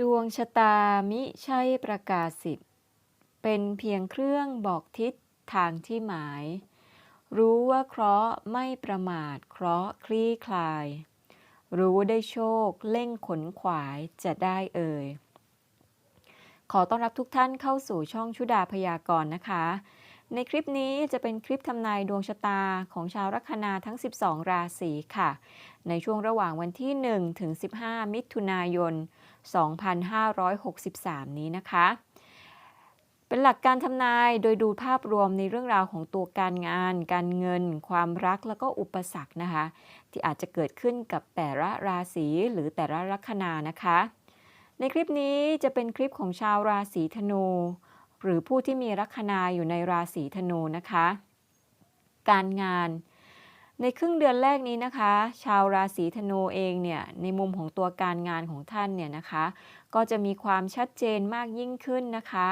ดวงชะตามิใช่ประกาศสิทธิ์ เป็นเพียงเครื่องบอกทิศทางที่หมาย รู้ว่าเคราะห์ไม่ประมาทเคราะห์คลี่คลาย รู้ได้โชคเล่งขนขวายจะได้เอ่ย ขอต้อนรับทุกท่านเข้าสู่ช่องชุดาพยากรณ์นะคะ ในคลิปนี้จะเป็นคลิปทำนายดวงชะตาของชาวลัคนาทั้ง 12 ราศีค่ะ ในช่วงระหว่างวันที่ 1 ถึง 15 มิถุนายน 2563 นี้นะคะ เป็นหลักการทำนายโดยดูภาพรวมในเรื่องราวของตัวการงาน การเงิน ความรักแล้วก็อุปสรรคนะคะ ที่อาจจะเกิดขึ้นกับแต่ละราศีหรือแต่ละลัคนานะคะ ในคลิปนี้จะเป็นคลิปของชาวราศีธนู หรือผู้ที่มีลัคนาอยู่ในราศีธนูนะคะ การงานในครึ่งเดือนแรกนี้นะคะ ชาวราศีธนูเองเนี่ยในมุมของตัวการงานของท่านเนี่ยนะคะ ก็จะมีความชัดเจนมากยิ่งขึ้นนะคะ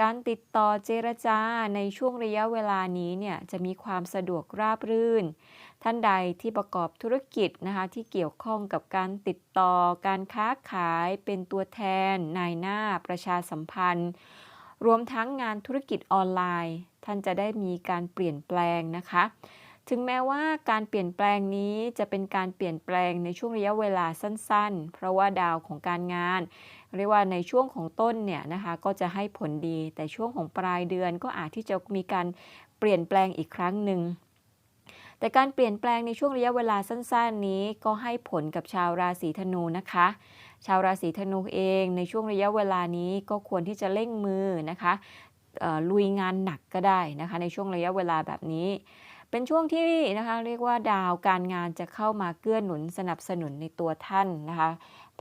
การติดต่อเจรจาในช่วงระยะเวลานี้เนี่ยจะมีความสะดวกราบรื่น ท่านใดที่ประกอบธุรกิจนะคะที่เกี่ยวข้องกับการติดต่อการค้าขายเป็นตัวแทน นายหน้าประชาสัมพันธ์ รวมทั้งงานธุรกิจออนไลน์ ท่านจะได้มีการเปลี่ยนแปลงนะคะ ถึงแม้ว่าการเปลี่ยนแปลงนี้จะเป็นการเปลี่ยนแปลงในช่วงระยะเวลาสั้น ๆ เพราะว่าดาวของการงาน เรียกว่าในช่วงของต้นเนี่ยนะคะก็จะให้ผลดี แต่ช่วงของปลายเดือนก็อาจที่จะมีการเปลี่ยนแปลงอีกครั้งหนึ่งแต่การเปลี่ยนแปลงในช่วงระยะเวลาสั้น ๆ นี้ก็ให้ผลกับชาวราศีธนูนะคะ ชาวราศีธนูเองในช่วงระยะเวลานี้ก็ควรที่จะเร่งมือนะคะลุยงานหนักก็ได้นะคะในช่วงระยะเวลาแบบนี้ เป็นช่วงที่นะคะเรียกว่าดาวการงานจะเข้ามาเกื้อหนุนสนับสนุนในตัวท่านนะคะ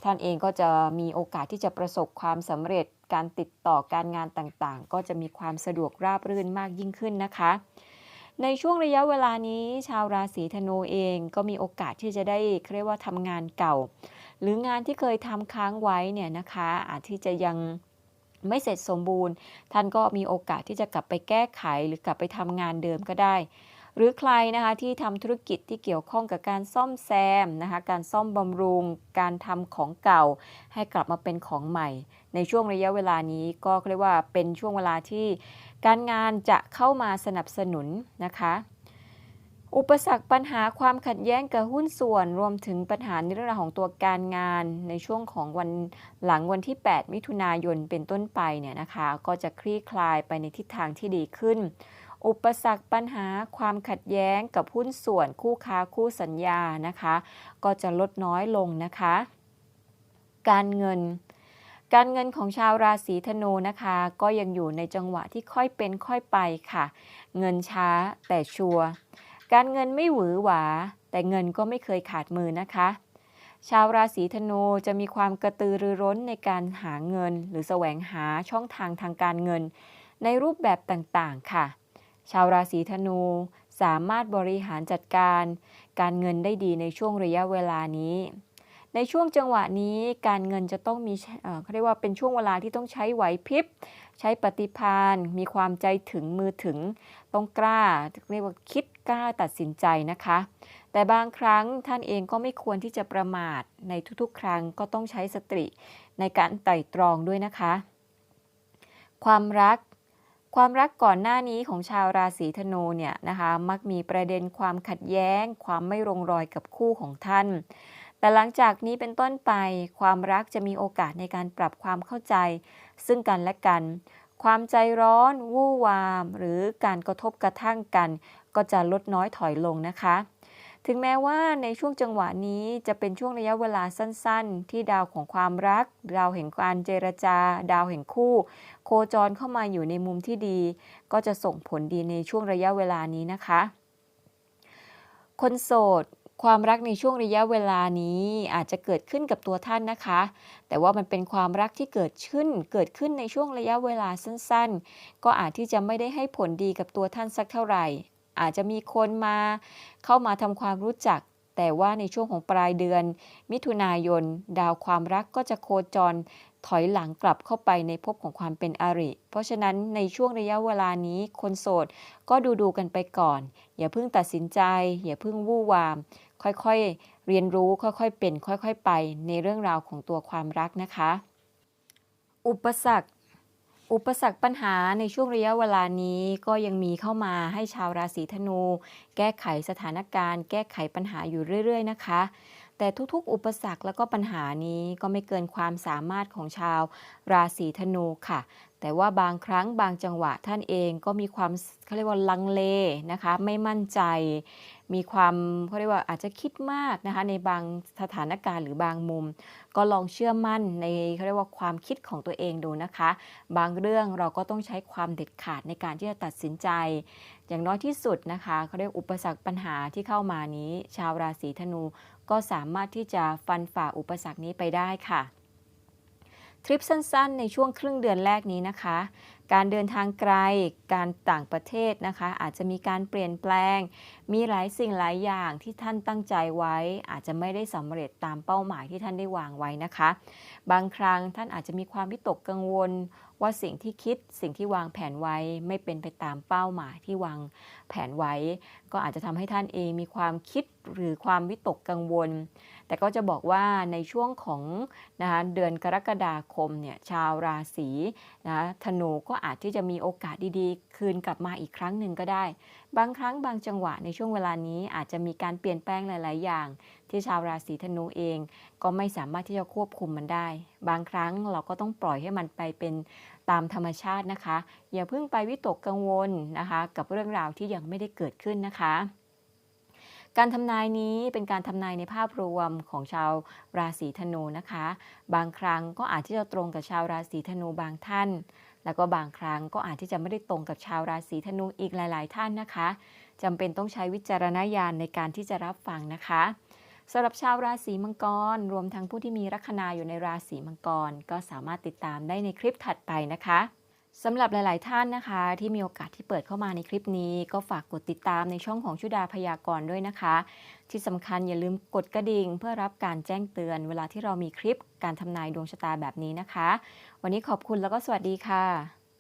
ท่านเองก็จะมีโอกาสที่จะประสบความสำเร็จการติดต่อการงานต่างๆ ก็จะมีความสะดวกราบรื่นมากยิ่งขึ้นนะคะ ในช่วงระยะเวลานี้ชาวราศีธนูเองก็มีโอกาสที่จะได้เรียกว่าทำงานเก่า หรืองานที่เคยทำค้างไว้เนี่ยนะคะอาจที่จะยังไม่เสร็จสมบูรณ์ ท่านก็มีโอกาสที่จะกลับไปแก้ไข หรือกลับไปทำงานเดิมก็ได้ หรือใครนะคะที่ทำธุรกิจที่เกี่ยวข้องกับการซ่อมแซมนะคะการซ่อมบำรุง การทำของเก่า ให้กลับมาเป็นของใหม่ ในช่วงระยะเวลานี้ก็เรียกว่าเป็นช่วงเวลาที่ การงานจะเข้ามาสนับสนุนนะคะ อุปสรรคปัญหาความขัดแย้งกับหุ้นส่วน รวมถึงปัญหาในเรื่องราวของตัวการงานในช่วงของวันหลังวันที่ 8 มิถุนายนเป็นต้นไปเนี่ยนะคะ ก็จะคลี่คลายไปในทิศทางที่ดีขึ้น อุปสรรคปัญหาความขัดแย้งกับหุ้นส่วนคู่ค้าคู่สัญญานะคะ ก็จะลดน้อยลงนะคะ การเงินการเงินของชาวราศีธนูนะคะ ก็ยังอยู่ในจังหวะที่ค่อยเป็นค่อยไปค่ะ เงินช้าแต่ชัวร์ การเงินไม่หวือหวา แต่เงินก็ไม่เคยขาดมือนะคะ ชาวราศีธนูจะมีความกระตือรือร้นในการหาเงิน หรือแสวงหาช่องทางทางการเงิน ในรูปแบบต่างๆ ค่ะ ชาวราศีธนูสามารถบริหารจัดการ การเงินได้ดีในช่วงระยะเวลานี้ ในช่วงจังหวะนี้การเงินจะต้องมีเขาเรียกว่าเป็นช่วงเวลาที่ต้องใช้ไหวพริบ ใช้ปฏิพานมีความใจถึงมือถึง ต้องกล้าเรียกว่าคิดกล้าตัดสินใจนะคะ แต่บางครั้งท่านเองก็ไม่ควรที่จะประมาทในทุกๆ ครั้งก็ต้องใช้สติในการไต่ตรองด้วยนะคะ ความรักความรักก่อนหน้านี้ของชาวราศีธนูเนี่ยนะคะ มักมีประเด็นความขัดแย้ง ความไม่ลงรอยกับคู่ของท่าน แต่หลังจากนี้เป็นต้นไป ความรักจะมีโอกาสในการปรับความเข้าใจ ซึ่งกันและกัน ความใจร้อน วู่วาม หรือการกระทบกระทั่งกัน ก็จะลดน้อยถอยลงนะคะ ถึงแม้ว่าในช่วงจังหวะนี้จะเป็นช่วงระยะเวลาสั้นๆ ที่ดาวของความรัก ดาวแห่งการเจรจา ดาวแห่งคู่ โคจรเข้ามาอยู่ในมุมที่ดี ก็จะส่งผลดีในช่วงระยะเวลานี้นะคะ คนโสด ความรักในช่วงระยะเวลานี้อาจจะเกิดขึ้นกับตัวท่านนะคะ แต่ว่ามันเป็นความรักที่เกิดขึ้น เกิดขึ้นในช่วงระยะเวลาสั้นๆ ก็อาจที่จะไม่ได้ให้ผลดีกับตัวท่านสักเท่าไหร่ อาจจะมีคนมาเข้ามาทำความรู้จัก แต่ว่าในช่วงของปลายเดือน มิถุนายน ดาวความรักก็จะโคจร ถอยหลังกลับเข้าไปในภพของความเป็นอริ เพราะฉะนั้นในช่วงระยะเวลานี้คนโสดก็ดูดูกันไปก่อน อย่าเพิ่งตัดสินใจ อย่าเพิ่งวู่วาม ค่อยๆ เรียนรู้ค่อยๆ เป็น ค่อยๆ ไปในเรื่องราวของตัวความรักนะคะ อุปสรรคอุปสรรคปัญหาในช่วงระยะเวลานี้ก็ยังมีเข้ามาให้ชาวราศีธนู แก้ไขสถานการณ์ แก้ไขปัญหาอยู่เรื่อย ๆ นะคะ แต่ทุกๆ อุปสรรคแล้วก็ปัญหานี้ก็ไม่เกินความสามารถของชาวราศีธนูค่ะ แต่ว่าบางครั้งบางจังหวะท่านเองก็มีความเขาเรียกว่าลังเลนะคะ ไม่มั่นใจ มีความเขาเรียกว่าอาจจะคิดมากนะคะ ในบางสถานการณ์หรือบางมุม ก็ลองเชื่อมั่นในเขาเรียกว่าความคิดของตัวเองดูนะคะ บางเรื่องเราก็ต้องใช้ความเด็ดขาดในการที่จะตัดสินใจ อย่างน้อยที่สุดนะคะเขาเรียกอุปสรรคปัญหาที่เข้ามานี้ ชาวราศีธนู ก็สามารถที่จะฟันฝ่าอุปสรรคนี้ไปได้ค่ะ ทริปสั้นๆ ในช่วงครึ่งเดือนแรกนี้นะคะ การเดินทางไกล การต่างประเทศนะคะ อาจจะมีการเปลี่ยนแปลง มีหลายสิ่งหลายอย่างที่ท่านตั้งใจไว้ อาจจะไม่ได้สำเร็จตามเป้าหมายที่ท่านได้วางไว้นะคะ บางครั้งท่านอาจจะมีความวิตกกังวล ว่าสิ่งที่คิดสิ่งที่วางแผนไว้ไม่เป็นไปตามเป้าหมายที่วางแผนไว้ ก็อาจจะทำให้ท่านเองมีความคิดหรือความวิตกกังวล แต่ก็จะบอกว่าในช่วงของนะคะเดือนกรกฎาคมเนี่ยชาวราศีนะธนูก็อาจที่จะมีโอกาสดีๆ คืนกลับมาอีกครั้งหนึ่งก็ได้บางครั้งบางจังหวะในช่วงเวลานี้อาจจะมีการเปลี่ยนแปลงหลาย ๆ อย่าง ที่ชาวราศีธนูเอง ก็ไม่สามารถที่จะควบคุมมันได้ บางครั้งเราก็ต้องปล่อยให้มันไปเป็นตามธรรมชาตินะคะ อย่าเพิ่งไปวิตกกังวลนะคะ กับเรื่องราวที่ยังไม่ได้เกิดขึ้นนะคะการทำนายนี้เป็นการทำนายในภาพรวมของชาวราศีธนูนะคะ บางครั้งก็อาจที่จะตรงกับชาวราศีธนูบางท่าน แล้วก็บางครั้งก็อาจที่จะไม่ได้ตรงกับชาวราศีธนูอีกหลาย ๆ ท่านนะคะจำเป็นต้องใช้วิจารณญาณในการที่จะรับฟังนะคะสำหรับชาวราศีมังกร รวมทั้งผู้ที่มีลัคนาอยู่ในราศีมังกร ก็สามารถติดตามได้ในคลิปถัดไปนะคะ สำหรับหลาย ๆ ท่านนะคะ ที่มีโอกาสที่เปิดเข้ามาในคลิปนี้ ก็ฝากกดติดตามในช่องของชุดาพยากรณ์ด้วยนะคะ ที่สำคัญอย่าลืมกดกระดิ่งเพื่อรับการแจ้งเตือน เวลาที่เรามีคลิปการทำนายดวงชะตาแบบนี้นะคะ วันนี้ขอบคุณแล้วก็สวัสดีค่ะ